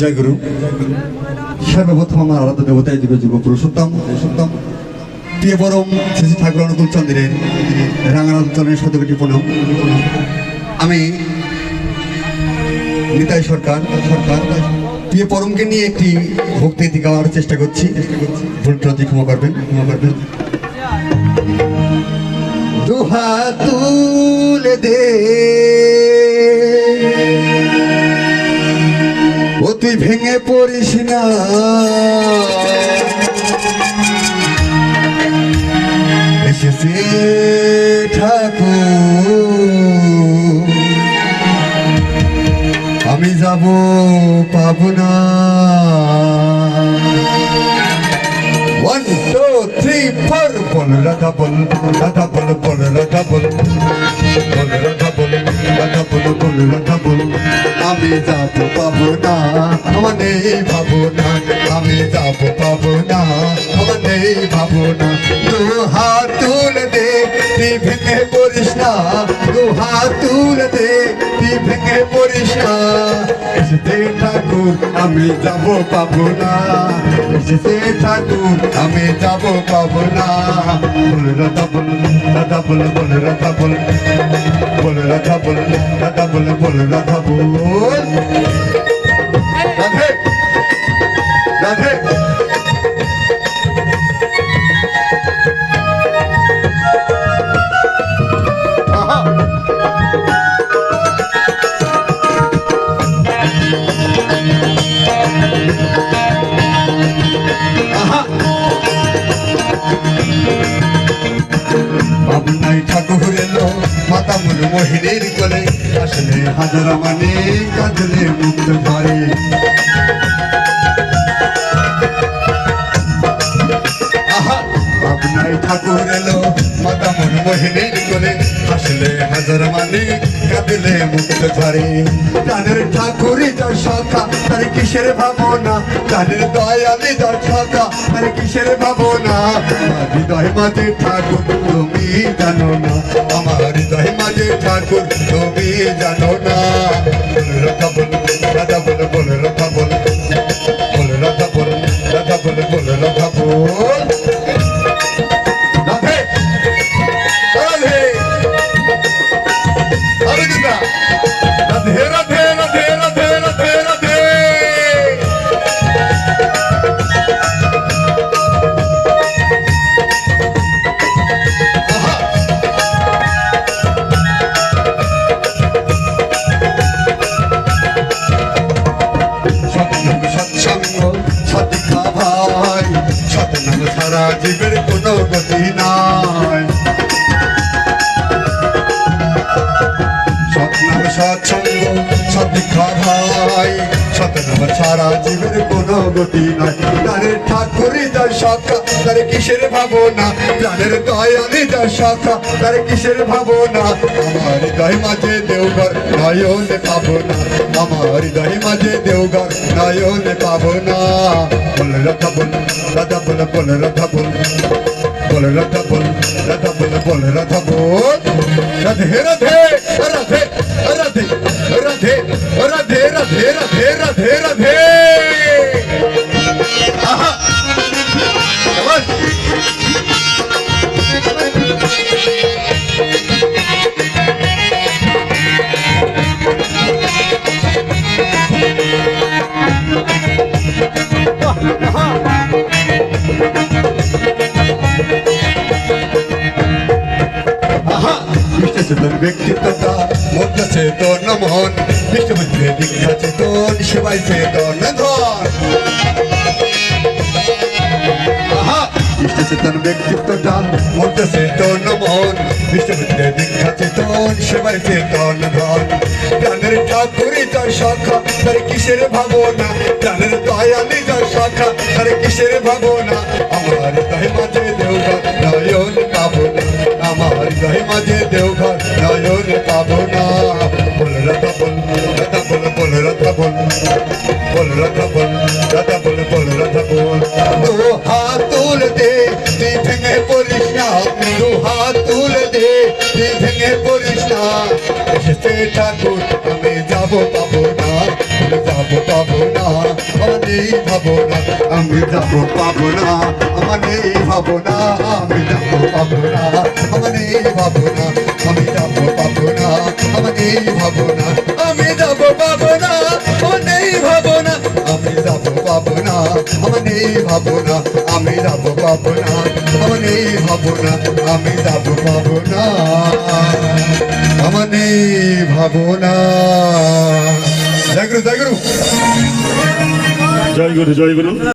জয় গুরু। সর্বপ্রথম আমার আলাদা দেবতা যুগ যুগ পুরুষোত্তম পুরুষোত্তম। প্রিয় পরম শ্রী ঠাকুর অনুকূল চন্দ্রের রাঙানাথ চন্দ্রের শতকটি প্রণাম আমি নিতাই সরকার সরকার। প্রিয় পরমকে নিয়ে একটি ভক্তি চেষ্টা করছি চেষ্টা করছি। ভুল ত্রুটি ক্ষমা করবেন ক্ষমা করবেন। দুহা তুলে দে। তুই ভেঙে পড়িস না এসেছে ঠাকুর আমি যাব পাবো না One, two, three, four. Bol, rada, bol, rada, bol, bol, rada, bol, bol, rada. বল আমি যাব, পাবো না। আমার নেই ভাবো না, আমি যাব, পাবো না। আমার নেই ভাবো না, দু হাত তুলে দে, তুই ভেঙে পড়িস না। দু হাত তুলে দে, তুই ভেঙে পড়িস না। এসেছে ঠাকুর, আমি যাব, পাবো না। এসেছে ঠাকুর, আমি যাব, পাবো না। বল রাধা বল রাধা বল বল রাধা বল বল রাধা বল রাধা বল বল রাধা বল। রাধে রাধে। মোহিনীর কোলে আসলে হাজার মানে কাঁদলে মুক্ত করে। আহা বাবুনাই ঠাকুর এলো, মাতা মুর মোহিনীর কোলে। আসলে হাজার মানে কাঁদলে মুক্ত করে। প্রাণের ঠাকুরই যার শাখা, তার কিসের ভাবনা? প্রাণের দয়ালি যার শাখা, তার কিসের ভাবনা? হৃদয় মাঝে ঠাকুর, তুমি জানো না। ঠাকুর তুমি জানো না। সৎসঙ্গ সৎখা ভাই সৎনাম সারা জীবের কোনো গতি নাই প্রাণের ঠাকুরই যার শাখা তার কিসের ভাবনা প্রাণের দয়ালি যার শাখা তার কিসের ভাবনা আমার হৃদয় মাঝে দেওঘর নয়নে পাবো না আমার হৃদয় মাঝে দেওঘর নয়নে পাবো না বল রাধা বল রাধা বল বল রাধা বল বল রাধা বল রাধা বল বল রাধা বল Radhe Radhe Radhe Radhe Radhe Aha, işte sınır bekçi tata মধ্যে চেতন মন মধ্যে দীক্ষা চেতন সেবাই চেতন, ধন। আহা! মিষ্টি চেতন ব্যক্তিত্বটা মধ্যে চেতন মন মধ্যে দীক্ষা চেতন সেবাই চেতন, ধন। প্রাণের ঠাকুরই যার শাখা, তার কিসের ভাবনা? প্রাণের দয়ালি যার শাখা, তার কিসের ভাবনা? নয়ন পাবো না বল রাধা বল দু হাত তুল দে, তুই ভেঙে পড়িস না। হাত তুল দে, তুই ভেঙে পড়িস না। এসেছে ঠাকুর, আমি যাব পাবো না যাব পাবো না নেই ভাবনা। আমি যাব পাবো না আমার নেই ভাবনা। আমি যাব পাবো না ভাবনা। আমি যাব পাবো না আমার নেই ভাবনা, আমি যাব পাবো না আমার নেই ভাবনা, আমি যাব পাবো না আমার নেই ভাবনা, আমি যাব পাবো না আমার নেই ভাবনা, আমি যাব পাবো না নেই গুরু, জয় গুরু। জয় গুরু জয় গুরু।